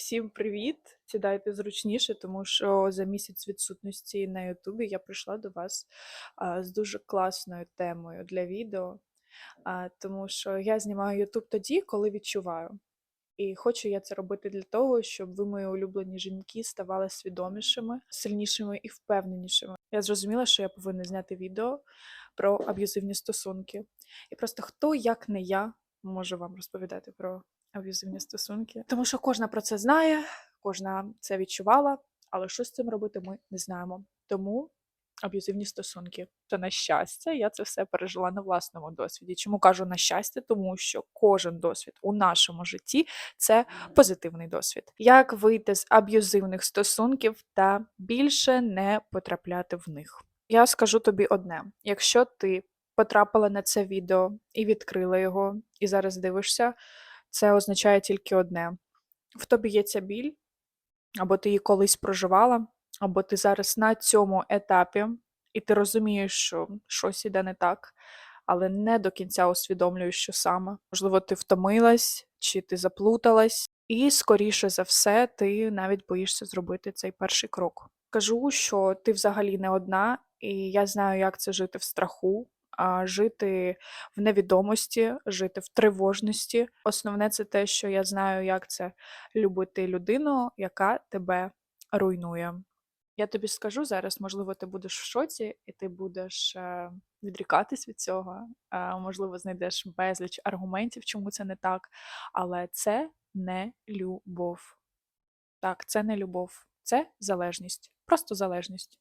Всім привіт! Сідайте зручніше, тому що за місяць відсутності на Ютубі я прийшла до вас з дуже класною темою для відео. Тому що я знімаю Ютуб тоді, коли відчуваю. І хочу я це робити для того, щоб ви, мої улюблені жінки, ставали свідомішими, сильнішими і впевненішими. Я зрозуміла, що я повинна зняти відео про аб'юзивні стосунки. І просто хто, як не я, може вам розповідати про аб'юзивні стосунки. Тому що кожна про це знає, кожна це відчувала, але що з цим робити, ми не знаємо. Тому аб'юзивні стосунки. Та на щастя, я це все пережила на власному досвіді. Чому кажу на щастя? Тому що кожен досвід у нашому житті це позитивний досвід. Як вийти з аб'юзивних стосунків та більше не потрапляти в них? Я скажу тобі одне: якщо ти потрапила на це відео і відкрила його, і зараз дивишся, це означає тільки одне: в тобі є ця біль, або ти її колись проживала, або ти зараз на цьому етапі, і ти розумієш, що щось іде не так, але не до кінця усвідомлюєш, що саме. Можливо, ти втомилась чи ти заплуталась, і, скоріше за все, ти навіть боїшся зробити цей перший крок. Кажу, що ти взагалі не одна, і я знаю, як це жити в страху, жити в невідомості, жити в тривожності. Основне це те, що я знаю, як це любити людину, яка тебе руйнує. Я тобі скажу зараз, можливо, ти будеш в шоці, і ти будеш е, відрікатись від цього. Е, можливо, знайдеш безліч аргументів, чому це не так. Але це не любов. Так, це не любов, це залежність. Просто залежність.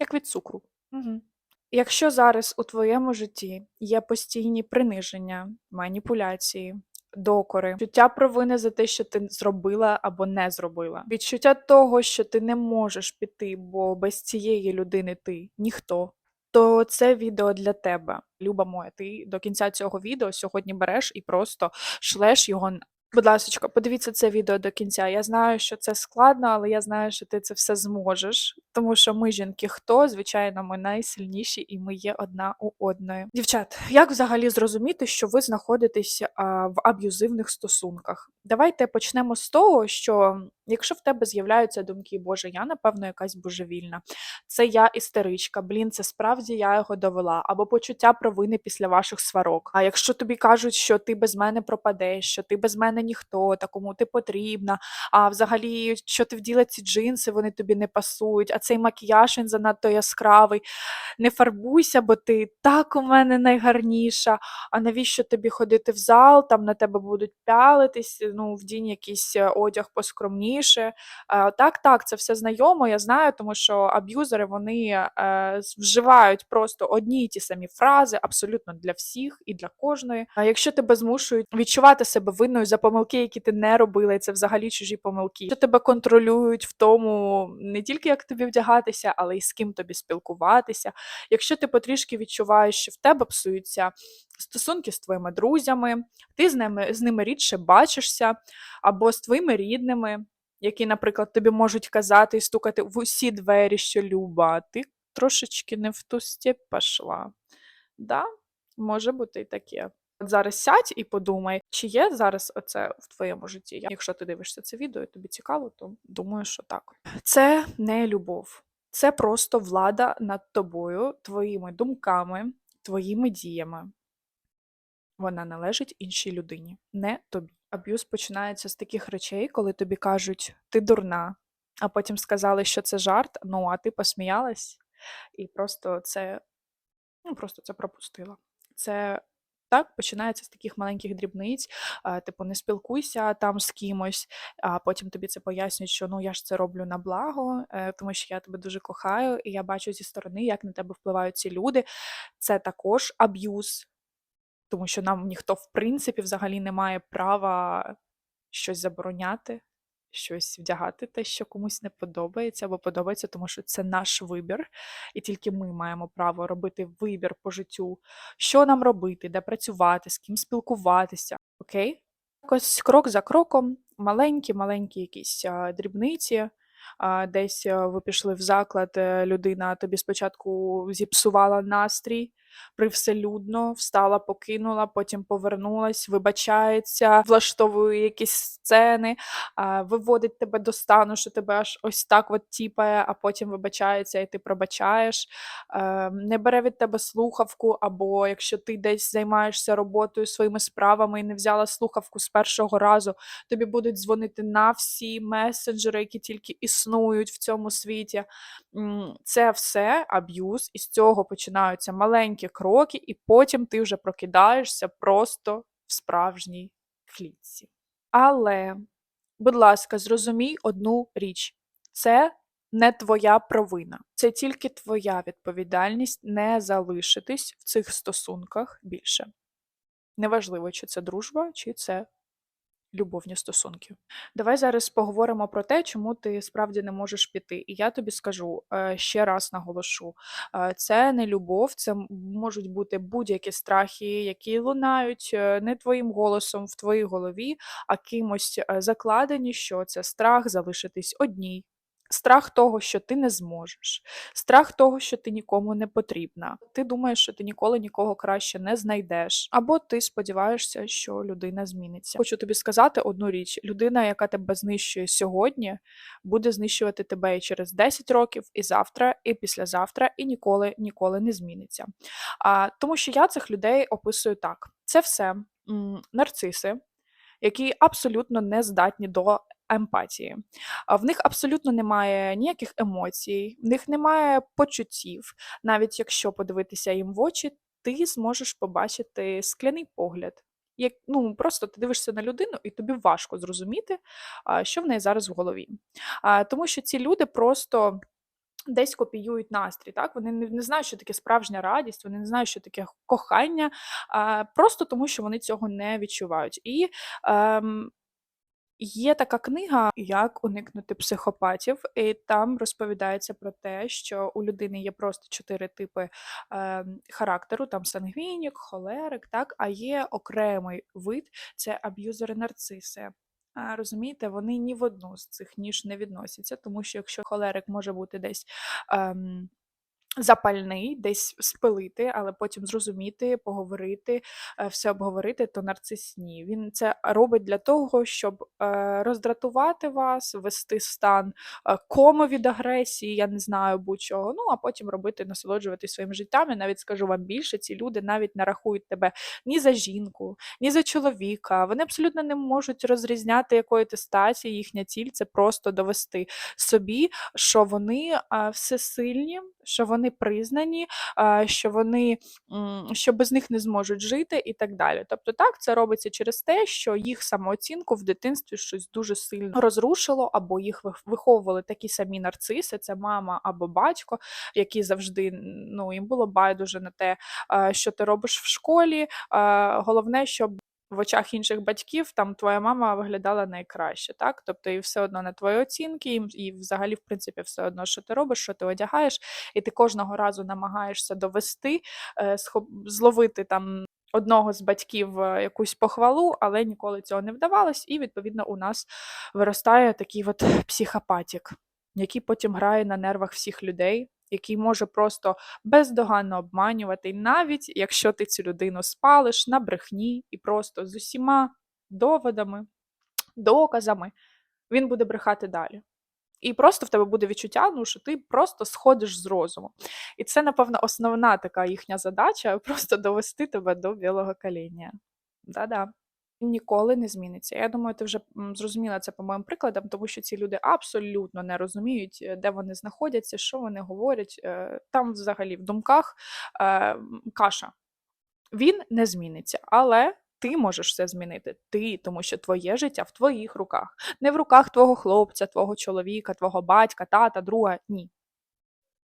Як від цукру. Угу. Якщо зараз у твоєму житті є постійні приниження, маніпуляції, докори, відчуття провини за те, що ти зробила або не зробила, відчуття того, що ти не можеш піти, бо без цієї людини ти ніхто. То це відео для тебе, люба моя. Ти до кінця цього відео сьогодні береш і просто шлеш його. Будь ласка, подивіться це відео до кінця. Я знаю, що це складно, але я знаю, що ти це все зможеш. Тому що ми, жінки, хто? Звичайно, ми найсильніші і ми є одна у одної. Дівчат, як взагалі зрозуміти, що ви знаходитесь а, в аб'юзивних стосунках? Давайте почнемо з того, що якщо в тебе з'являються думки, Боже, я напевно якась божевільна, це я істеричка, блін, це справді я його довела, або почуття провини після ваших сварок. А якщо тобі кажуть, що ти без мене пропадеш, що ти без мене ніхто, та кому ти потрібна, а взагалі, що ти вділа ці джинси, вони тобі не пасують, а цей макіяж він занадто яскравий. Не фарбуйся, бо ти так у мене найгарніша. А навіщо тобі ходити в зал? Там на тебе будуть пялитись, ну, вдінь якийсь е, одяг поскромніше. Е, Так, так, це все знайомо, я знаю, тому що аб'юзери вони е, вживають просто одні й ті самі фрази, абсолютно для всіх і для кожної. А якщо тебе змушують відчувати себе винною за помилки, які ти не робила, і це взагалі чужі помилки, що тебе контролюють в тому, не тільки як тобі вдягатися, але й з ким тобі спілкуватися. Якщо ти потрішки відчуваєш, що в тебе псуються стосунки з твоїми друзями, ти з ними з ними рідше бачишся, або з твоїми рідними, які, наприклад, тобі можуть казати і стукати в усі двері, що Люба, ти трошечки не в ту степь пішла. Да, може бути і таке. От зараз сядь і подумай, чи є зараз оце в твоєму житті. Якщо ти дивишся це відео і тобі цікаво, то думаю, що так. Це не любов, це просто влада над тобою, твоїми думками, твоїми діями. Вона належить іншій людині, не тобі. Аб'юз починається з таких речей, коли тобі кажуть, ти дурна, а потім сказали, що це жарт, ну а ти посміялась і просто це, ну, просто це пропустила. Це так починається з таких маленьких дрібниць, типу, не спілкуйся там з кимось, а потім тобі це пояснюють, що ну я ж це роблю на благо, е, тому що я тебе дуже кохаю, і я бачу зі сторони, як на тебе впливають ці люди. Це також аб'юз, тому що нам ніхто, в принципі, взагалі не має права щось забороняти, щось вдягати, те, що комусь не подобається або подобається, тому що це наш вибір, і тільки ми маємо право робити вибір по життю, що нам робити, де працювати, з ким спілкуватися. Окей? Якось крок за кроком, маленькі-маленькі якісь дрібниці. Десь ви пішли в заклад, е, людина тобі спочатку зіпсувала настрій, привселюдно встала, покинула, потім повернулась, вибачається, влаштовує якісь сцени, виводить тебе до стану, що тебе аж ось так от тіпає, а потім вибачається, і ти пробачаєш, е, не бере від тебе слухавку, або якщо ти десь займаєшся роботою своїми справами і не взяла слухавку з першого разу, тобі будуть дзвонити на всі месенджери, які тільки існують в цьому світі. Це все аб'юз, і з цього починаються маленькі кроки, і потім ти вже прокидаєшся просто в справжній клітці. Але, будь ласка, зрозумій одну річ: це не твоя провина, це тільки твоя відповідальність не залишитись в цих стосунках більше. Неважливо, чи це дружба, чи це любовні стосунки. Давай зараз поговоримо про те, чому ти справді не можеш піти. І я тобі скажу е, ще раз наголошу: е, це не любов, це можуть бути будь-які страхи, які лунають е, не твоїм голосом в твоїй голові, а кимось закладені, що це страх залишитись одній. Страх того, що ти не зможеш, страх того, що ти нікому не потрібна. Ти думаєш, що ти ніколи нікого краще не знайдеш, або ти сподіваєшся, що людина зміниться. Хочу тобі сказати одну річ: людина, яка тебе знищує сьогодні, буде знищувати тебе і через 10 років, і завтра, і післязавтра, і ніколи ніколи не зміниться. А, тому що я цих людей описую так: це все м, нарциси, які абсолютно не здатні до емпатії. В них абсолютно немає ніяких емоцій, в них немає почуттів. Навіть якщо подивитися їм в очі, ти зможеш побачити скляний погляд. Як, ну, просто ти дивишся на людину, і тобі важко зрозуміти, що в неї зараз в голові. Тому що ці люди просто десь копіюють настрій. Так? Вони не, не знають, що таке справжня радість, вони не знають, що таке кохання, а, просто тому, що вони цього не відчувають. І ем, Є така книга "Як уникнути психопатів", і там розповідається про те, що у людини є просто 4 типи, ем, характеру, там сангвінік, холерик, так, а є окремий вид це аб'юзери-нарциси. Розумієте, вони ні в одну з цих ніж не відносяться, тому що якщо холерик може бути десь, ем Запальний, десь спилити, але потім зрозуміти, поговорити, е, все обговорити, то нарцис ні. Він це робить для того, щоб е, роздратувати вас, ввести стан е, кому від агресії, я не знаю будь-чого. Ну а потім робити, насолоджуватись своїм життям. Я навіть скажу вам більше, ці люди навіть не рахують тебе ні за жінку, ні за чоловіка. Вони абсолютно не можуть розрізняти якої ти статі. Їхня ціль це просто довести собі, що вони всесильні, що вони признані, що вони що без них не зможуть жити і так далі. Тобто, так це робиться через те, що їх самооцінку в дитинстві щось дуже сильно розрушило, або їх виховували такі самі нарциси, це мама або батько, які завжди ну їм було байдуже на те, що ти робиш в школі. Головне, щоб в очах інших батьків там твоя мама виглядала найкраще, так? Тобто, і все одно на твої оцінки, і, і взагалі, в принципі, все одно, що ти робиш, що ти одягаєш, і ти кожного разу намагаєшся довести, е, зловити там. Одного з батьків е, якусь похвалу, але ніколи цього не вдавалось, і відповідно у нас виростає такий от психопатік, який потім грає на нервах всіх людей, який може просто бездоганно обманювати, навіть якщо ти цю людину спалиш на брехні і просто з усіма доводами, доказами, він буде брехати далі. І просто в тебе буде відчуття, ну, що ти просто сходиш з розуму. І це, напевно, основна така їхня задача просто довести тебе до білого коління. Да-да. Ніколи не зміниться. Я думаю, ти вже зрозуміла це по моїм прикладам, тому що ці люди абсолютно не розуміють, е, де вони знаходяться, що вони говорять. Е, Там взагалі в думках е, каша. Він не зміниться, але ти можеш все змінити. Ти, тому що твоє життя в твоїх руках, не в руках твого хлопця, твого чоловіка, твого батька, тата, друга. Ні.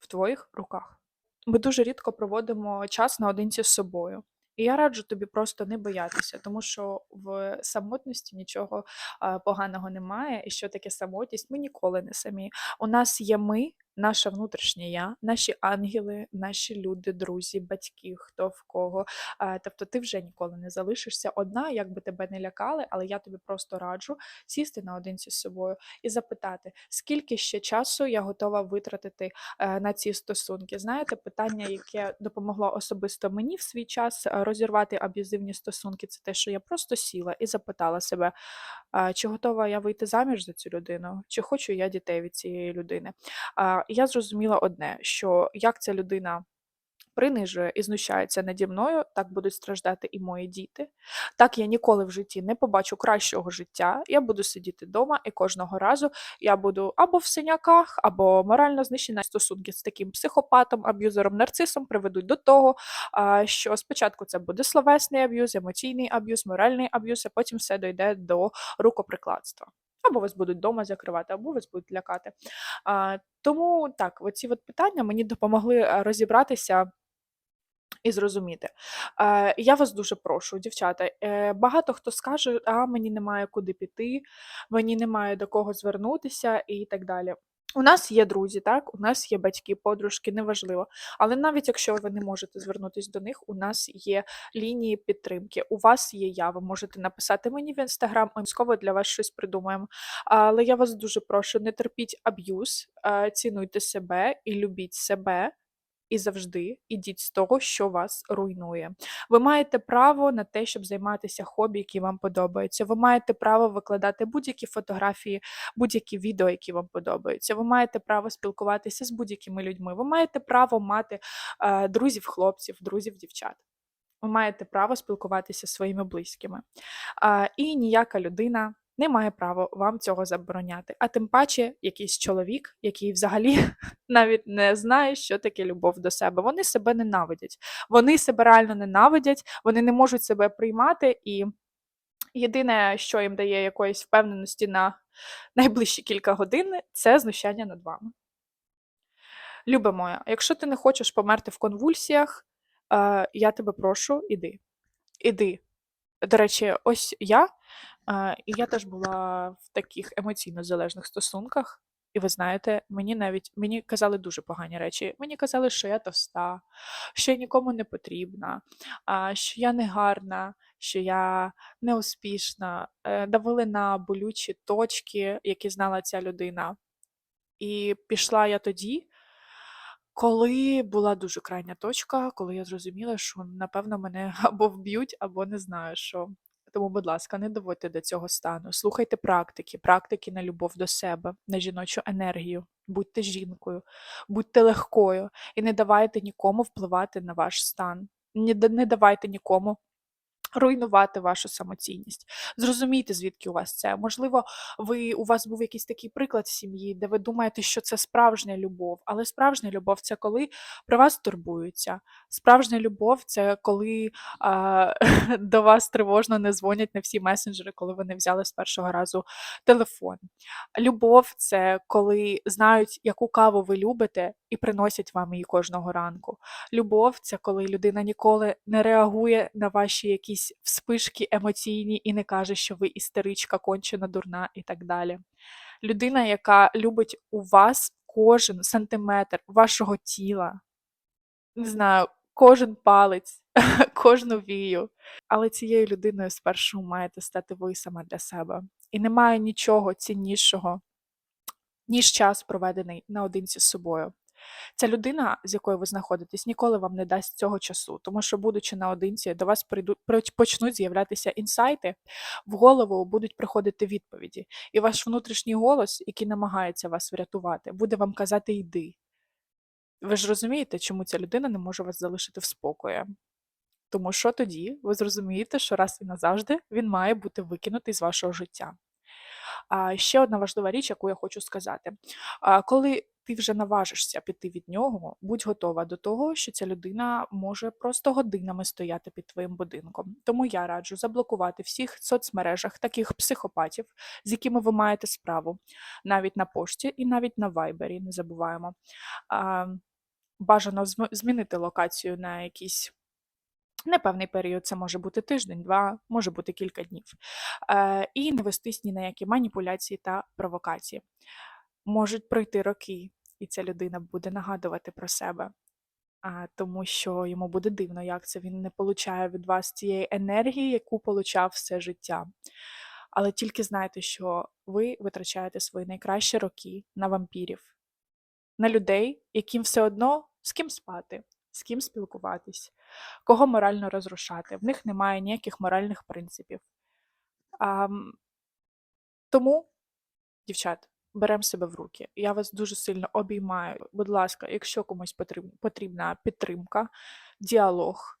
В твоїх руках. Ми дуже рідко проводимо час наодинці з собою. І я раджу тобі просто не боятися, тому що в самотності нічого поганого немає. І що таке самотність? Ми ніколи не самі. У нас є ми, наше внутрішнє я, наші ангели, наші люди, друзі, батьки, хто в кого. Е, Тобто ти вже ніколи не залишишся одна, як би тебе не лякали, але я тобі просто раджу сісти наодинці з собою і запитати, скільки ще часу я готова витратити е, на ці стосунки. Знаєте, питання, яке допомогло особисто мені в свій час е, розірвати аб'юзивні стосунки, це те, що я просто сіла і запитала себе, чи готова я вийти заміж за цю людину, чи хочу я дітей від цієї людини. І я зрозуміла одне, що як ця людина. Принижує і знущається наді мною, так будуть страждати і мої діти. Так я ніколи в житті не побачу кращого життя. Я буду сидіти вдома, і кожного разу я буду або в синяках, або морально знищена. Стосунки з таким психопатом, аб'юзером, нарцисом приведуть до того, що спочатку це буде словесний аб'юз, емоційний аб'юз, моральний аб'юз, а потім все дойде до рукоприкладства. Або вас будуть вдома закривати, або вас будуть лякати. А, тому так, оці от питання мені допомогли е, розібратися і зрозуміти. Е, я вас дуже прошу, дівчата. Е, багато хто скаже, а мені немає куди піти, мені немає до кого звернутися і так далі. У нас є друзі, так, у нас є батьки, подружки, неважливо. Але навіть якщо ви не можете звернутися до них, у нас є лінії підтримки. У вас є я. Ви можете написати мені в інстаграм, обов'язково для вас щось придумаємо. Але я вас дуже прошу, не терпіть аб'юз, е, цінуйте себе і любіть себе. І завжди ідіть з того, що вас руйнує. Ви маєте право на те, щоб займатися хобі, які вам подобаються. Ви маєте право викладати будь-які фотографії, будь-які відео, які вам подобаються. Ви маєте право спілкуватися з будь-якими людьми. Ви маєте право мати е, друзів, хлопців, друзів, дівчат. Ви маєте право спілкуватися зі своїми близькими. А, і ніяка людина не має права вам цього забороняти. А тим паче якийсь чоловік, який взагалі навіть не знає, що таке любов до себе. Вони себе ненавидять. Вони себе реально ненавидять, вони не можуть себе приймати, і єдине, що їм дає якоїсь впевненості на найближчі кілька годин, це знущання над вами. Любе моя, якщо ти не хочеш померти в конвульсіях, е, я тебе прошу, іди. Іди. До речі, ось я, е, і я теж була в таких емоційно залежних стосунках. І ви знаєте, мені навіть мені казали дуже погані речі. Мені казали, що я товста, що я нікому не потрібна, що я не гарна, що я неуспішна. Е, Давили на болючі точки, які знала ця людина. І пішла я тоді, коли була дуже крайня точка, коли я зрозуміла, що напевно мене або вб'ють, або не знаю що. Тому, будь ласка, не доводьте до цього стану. Слухайте практики, практики на любов до себе, на жіночу енергію. Будьте жінкою, будьте легкою і не давайте нікому впливати на ваш стан. Не, давайте нікому руйнувати вашу самоцінність. Зрозумійте, звідки у вас це. Можливо, ви у вас був якийсь такий приклад в сім'ї, де ви думаєте, що це справжня любов, але справжня любов це коли про вас турбуються. Справжня любов це коли а, до вас тривожно не дзвонять на всі месенджери, коли ви не взяли з першого разу телефон. Любов це коли знають, яку каву ви любите, і приносять вам її кожного ранку. Любов це коли людина ніколи не реагує на ваші якісь вспишки емоційні і не каже, що ви істеричка, кончена, дурна і так далі. Людина, яка любить у вас кожен сантиметр вашого тіла, не знаю, кожен палець, кожну вію. Але цією людиною спершу маєте стати ви сама для себе. І немає нічого ціннішого, ніж час, проведений наодинці з собою. Ця людина, з якою ви знаходитесь, ніколи вам не дасть цього часу, тому що, будучи наодинці, до вас прийдуть почнуть з'являтися інсайти, в голову будуть приходити відповіді, і ваш внутрішній голос, який намагається вас врятувати, буде вам казати йди. Ви ж розумієте, чому ця людина не може вас залишити в спокої? Тому що тоді ви зрозумієте, що раз і назавжди він має бути викинутий з вашого життя. А ще одна важлива річ, яку я хочу сказати. А, коли ти вже наважишся піти від нього, будь готова до того, що ця людина може просто годинами стояти під твоїм будинком. Тому я раджу заблокувати всіх соцмережах таких психопатів, з якими ви маєте справу, навіть на пошті і навіть на вайбері, не забуваємо. А, бажано зм- змінити локацію на якийсь непевний період, це може бути тиждень, два, може бути кілька днів. Е, і не вестись ні на які маніпуляції та провокації. Можуть пройти роки, і ця людина буде нагадувати про себе, а, тому що йому буде дивно, як це він не получає від вас цієї енергії, яку получав все життя. Але тільки знайте, що ви витрачаєте свої найкращі роки на вампірів, на людей, яким все одно з ким спати, з ким спілкуватись, кого морально розрушати. В них немає ніяких моральних принципів. Ам, тому, дівчат, беремо себе в руки. Я вас дуже сильно обіймаю. Будь ласка, якщо комусь потріб- потрібна підтримка, діалог,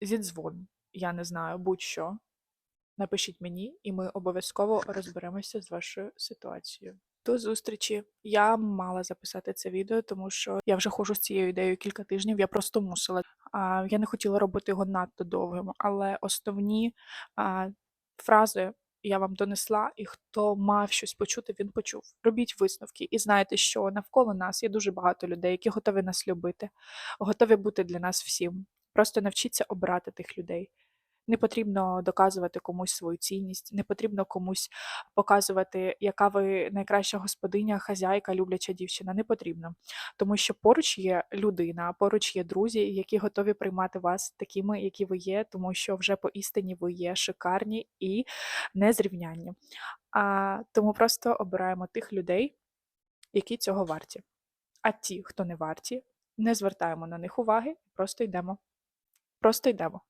зідзвон, я не знаю, будь-що. Напишіть мені, і ми обов'язково розберемося з вашою ситуацією. До зустрічі. Я мала записати це відео, тому що я вже ходжу з цією ідеєю кілька тижнів. Я просто мусила. Я не хотіла робити його надто довгим, але основні фрази я вам донесла, і хто мав щось почути, він почув. Робіть висновки і знайте, що навколо нас є дуже багато людей, які готові нас любити, готові бути для нас всім. Просто навчіться обирати тих людей. Не потрібно доказувати комусь свою цінність, не потрібно комусь показувати, яка ви найкраща господиня, хазяйка, любляча дівчина. Не потрібно. Тому що поруч є людина, поруч є друзі, які готові приймати вас такими, які ви є, тому що вже поістині ви є шикарні і незрівнянні. А, тому просто обираємо тих людей, які цього варті. А ті, хто не варті, не звертаємо на них уваги, просто йдемо. Просто йдемо.